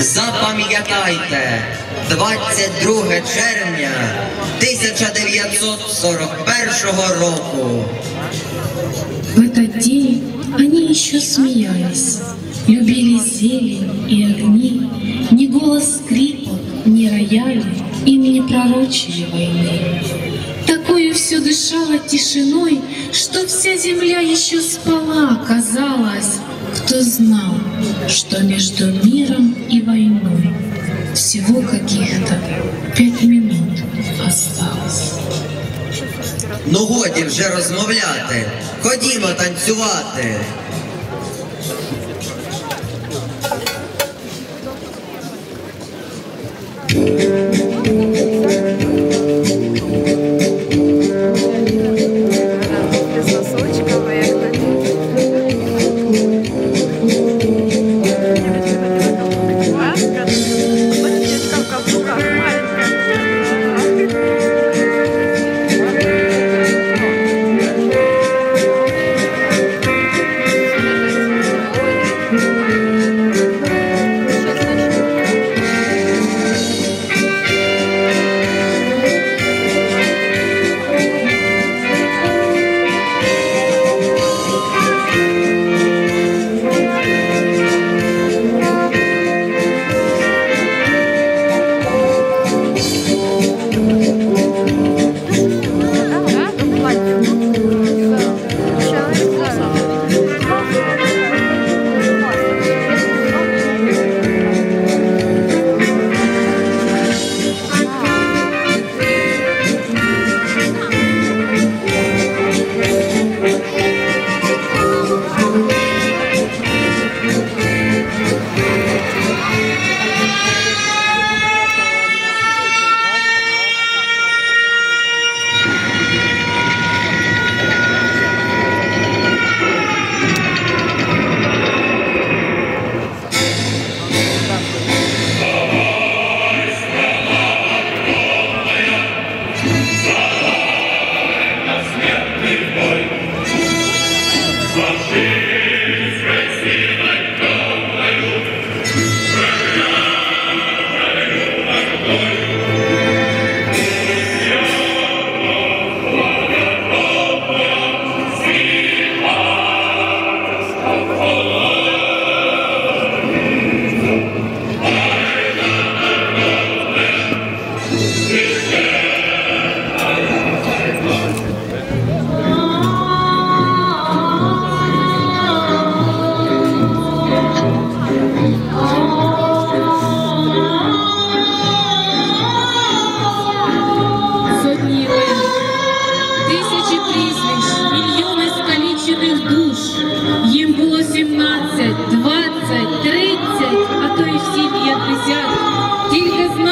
Запам'ятайте, 22 червня 1941 року. В этот день они еще смеялись, любили зелень и огни, ни голос скрипа, ни рояли им не пророчили войны. Такою все дышало тишиной, что вся земля еще спала, казалось, кто знал, что между миром и войной всего каких-то пять минут осталось. Ну годі вже розмовляти. Ходімо танцювати. Без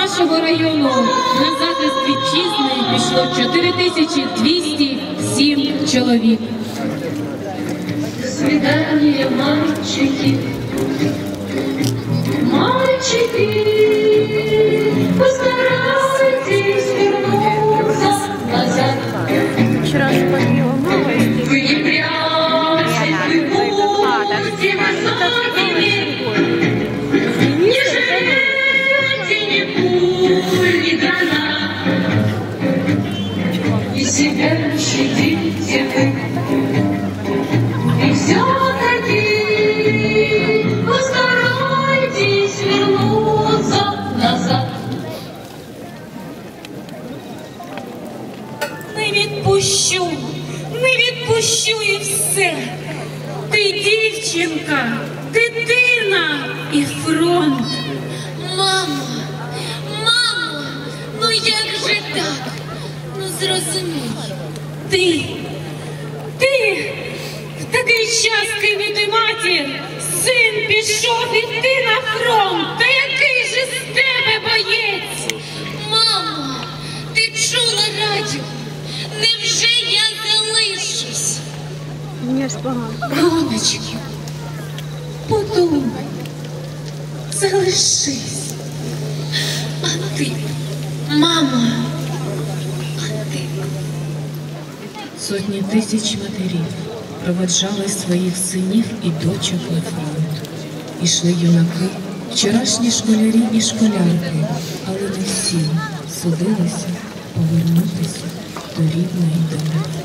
нашого району на захист вітчизни пішло 4207 чоловік. Свидання мальчики, мальчики, Не відпущу, не відпущу і все. Ти дівчинка, дитина і фронт. Мамо, мамо, ну як же так? Ну зрозумій. Ти, ти в такий час кинути матір, син пішов іти на фронт. Роночки, подумай, залишись. А ти, мамо, а ти? Сотні тисяч матерів проведжали своїх синів і дочок на фронт. Ішли юнаки вчорашні школярі і школярки, але не всі судилися повернутися believe my internet.